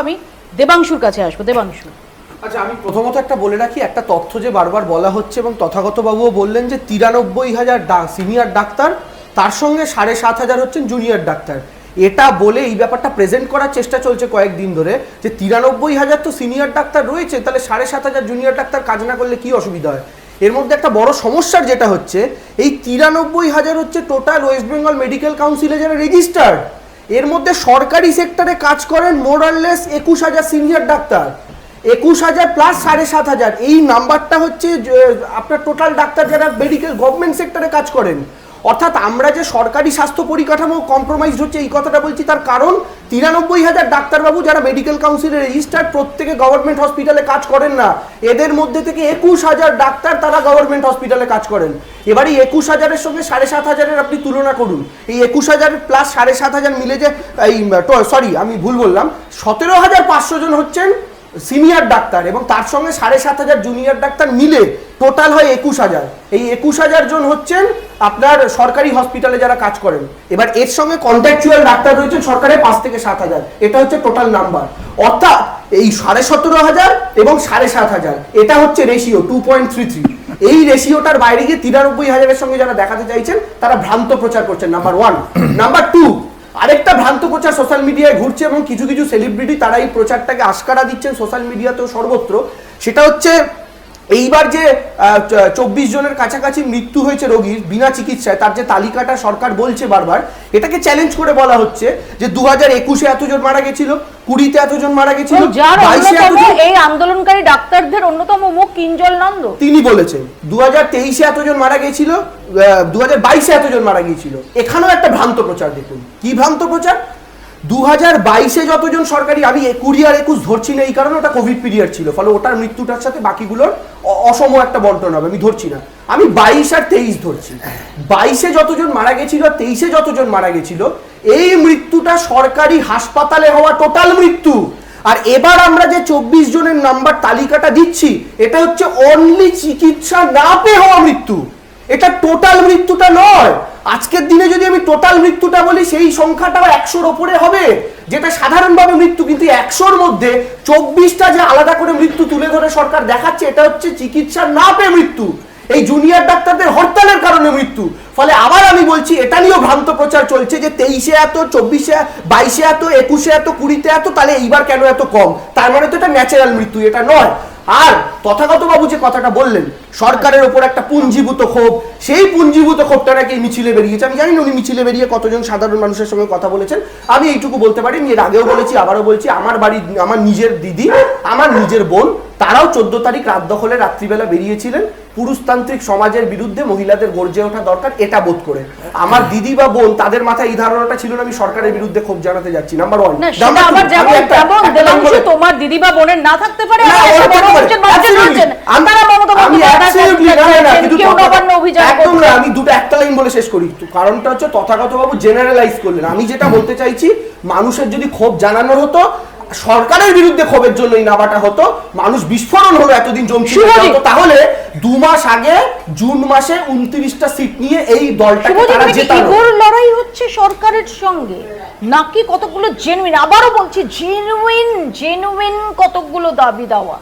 আমি দেবাংশুর কাছে আসব, দেবাংশু। আচ্ছা আমি প্রথমত একটা বলে রাখি, একটা তথ্য যে বারবার বলা হচ্ছে এবং তথাগত বাবুও বললেন যে তিরানব্বই হাজার সিনিয়র ডাক্তার, তার সঙ্গে সাড়ে সাত হাজার হচ্ছেন জুনিয়র ডাক্তার। এটা বলে এই ব্যাপারটা প্রেজেন্ট করার চেষ্টা চলছে কয়েকদিন ধরে, যে তিরানব্বই হাজার তো সিনিয়র ডাক্তার রয়েছে, তাহলে সাড়ে সাত হাজার জুনিয়র ডাক্তার কাজ না করলে কি অসুবিধা হয়? এর মধ্যে একটা বড় সমস্যার যেটা হচ্ছে, এই তিরানব্বই হাজার হচ্ছে টোটাল ওয়েস্ট বেঙ্গল মেডিকেল কাউন্সিলে যারা রেজিস্টার্ড এর মধ্যে সরকারি সেক্টরে কাজ করেন মোরাললেস একুশ হাজার সিনিয়র ডাক্তার। একুশ হাজার প্লাস সাড়ে সাত হাজার। এই নাম্বারটা হচ্ছে আপনার টোটাল ডাক্তার যারা মেডিকেল গভর্নমেন্ট সেক্টরে কাজ করেন। অর্থাৎ আমরা যে সরকারি স্বাস্থ্য পরিকাঠামো কম্প্রোমাইজ হচ্ছে, এই কথাটা বলছি তার কারণ তিরানব্বই হাজার ডাক্তারবাবু যারা মেডিকেল কাউন্সিলে রেজিস্টার্ড প্রত্যেকে গভর্নমেন্ট হসপিটালে কাজ করেন না। এদের মধ্যে থেকে একুশ হাজার ডাক্তার তারা গভর্নমেন্ট হসপিটালে কাজ করেন। এবার এই একুশ হাজারের সঙ্গে সাড়ে সাত হাজারের আপনি তুলনা করুন। এই একুশ হাজার প্লাস সাড়ে সাত হাজার মিলে যে, এই সরি আমি ভুল বললাম, সতেরো হাজার পাঁচশো জন হচ্ছেন সিনিয়র ডাক্তার এবং তার সঙ্গে সাড়ে সাত হাজার জুনিয়র ডাক্তার মিলে টোটাল হয় একুশ হাজার। এই একুশ হাজার জন হচ্ছেন আপনার সরকারি হসপিটালে যারা কাজ করেন। এবার এর সঙ্গে কন্ট্রাকচুয়াল ডাক্তার রয়েছেন সরকারের পাঁচ থেকে সাত হাজার। এটা হচ্ছে টোটাল নাম্বার অর্থাৎ এই সাড়ে সতেরো হাজার এবং সাড়ে সাত হাজার। এটা হচ্ছে ratio two point three three এই রেশিওটার বাইরে গিয়ে তিরানব্বই হাজারের সঙ্গে যারা দেখাতে চাইছেন, তারা ভ্রান্ত প্রচার করছেন। নাম্বার ওয়ান নাম্বার টু আরেকটা ভ্রান্ত প্রচার সোশ্যাল মিডিয়ায় ঘুরছে এবং কিছু কিছু সেলিব্রিটি তারা এই প্রচারটাকে আশকারা দিচ্ছেন সোশ্যাল মিডিয়াতেও সর্বত্র। সেটা হচ্ছে এইবার যে চব্বিশ জনের কাছাকাছি মৃত্যু হয়েছে রোগীর বিনা চিকিৎসায় তার যে তালিকাটা সরকার বলছে বারবার এটাকে চ্যালেঞ্জ করে বলা হচ্ছে যে দু হাজার একুশে এতজন মারা গেছিল কুড়িতে এতজন মারা গেছিল এই আন্দোলনকারী ডাক্তারদের অন্যতম মুখ কিঞ্জল নন্দ। তিনি বলেছেন দু হাজার তেইশে এতজন মারা গিয়েছিল দু হাজার বাইশে এতজন মারা গিয়েছিল। এখানেও একটা ভ্রান্ত প্রচার দেখুন। কি ভ্রান্ত প্রচার? দু হাজার বাইশে যতজন সরকারি, আমি কুড়ি আর একুশ ধরছি না, এই কারণে ওটা কোভিড পিরিয়ড ছিল। ফলে ওটার মৃত্যুটার সাথে বাকিগুলোর অসম একটা বন্টন হবে, আমি ধরছি না। আমি বাইশ আর তেইশ ধরছি। বাইশে যতজন মারা গেছিল আর তেইশে যতজন মারা গেছিল, এই মৃত্যুটা সরকারি হাসপাতালে হওয়া টোটাল মৃত্যু। আর এবার আমরা যে চব্বিশ জনের নাম্বার তালিকাটা দিচ্ছি, এটা হচ্ছে অনলি চিকিৎসা না পেয়ে হওয়া মৃত্যু। এটা টোটাল মৃত্যুটা নয়। আজকের দিনে যদি আমি টোটাল মৃত্যুটা বলি, সেই সংখ্যাটাও একশোর ওপরে হবে, যেটা সাধারণভাবে মৃত্যু। কিন্তু একশোর মধ্যে চব্বিশটা যে আলাদা করে মৃত্যু তুলে ধরে সরকার দেখাচ্ছে, এটা হচ্ছে চিকিৎসা না পেয়ে মৃত্যু। এই জুনিয়র ডাক্তারদের হরতালের কারণে মৃত্যু। ফলে আবার আমি বলছি এটা নিয়েও ভ্রান্ত চলছে যে তেইশে এত, চব্বিশে, বাইশে এত, একুশে এত, কুড়িতে এত, তাহলে এইবার কেন এত কম? তার মানে তো এটা ন্যাচারাল মৃত্যু, এটা নয়। আর তথাগত বাবু যে কথাটা বললেন, সরকারের ওপর একটা পুঞ্জীভূত ক্ষোভ, সেই পুঞ্জীভূত ক্ষোভটা নাকি মিছিলে বেরিয়েছে। আমি জানি উনি মিছিলে বেরিয়ে কতজন সাধারণ মানুষের সঙ্গে কথা বলেছেন। আমি এইটুকু বলতে পারি এর আগেও বলেছি, আবারও বলছি, আমার বাড়ি আমার নিজের দিদি, আমার নিজের বোন তারাও চোদ্দ তারিখ রাত দখলে রাত্রিবেলা বেরিয়েছিলেন। পুরুষতান্ত্রিক সমাজের বিরুদ্ধে মহিলাদের গর্জে ওঠা দরকার এটা বোধ করে। আমার দিদি বা বোন তাদের মাথায় এই ধারণাটা ছিল না আমি সরকারের বিরুদ্ধে ক্ষোভ জানাতে যাচ্ছি। নাম্বার ওয়ান তোমার দিদি বা বোনের না থাকতে পারে আমি দুটো একটা লাইন বলে শেষ করি। কারণটা হচ্ছে তথাগত বাবু জেনারেলাইজ করলেন। আমি যেটা বলতে চাইছি মানুষের যদি ক্ষোভ জানানোর হতো সরকারের বিরুদ্ধে ক্ষোভের জন্য এই নামাটা হতো। মানুষ বিস্ফোরণ হলো এতদিন জমছিল তাহলে দু মাস আগে জুন মাসে উনত্রিশটা সিট নিয়ে এই দলটা তারা নাকি লড়াই হচ্ছে সরকারের সঙ্গে? নাকি কতগুলো জেনুইন আবারও বলছি জেনুইন জেনুইন কতগুলো দাবি দেওয়া?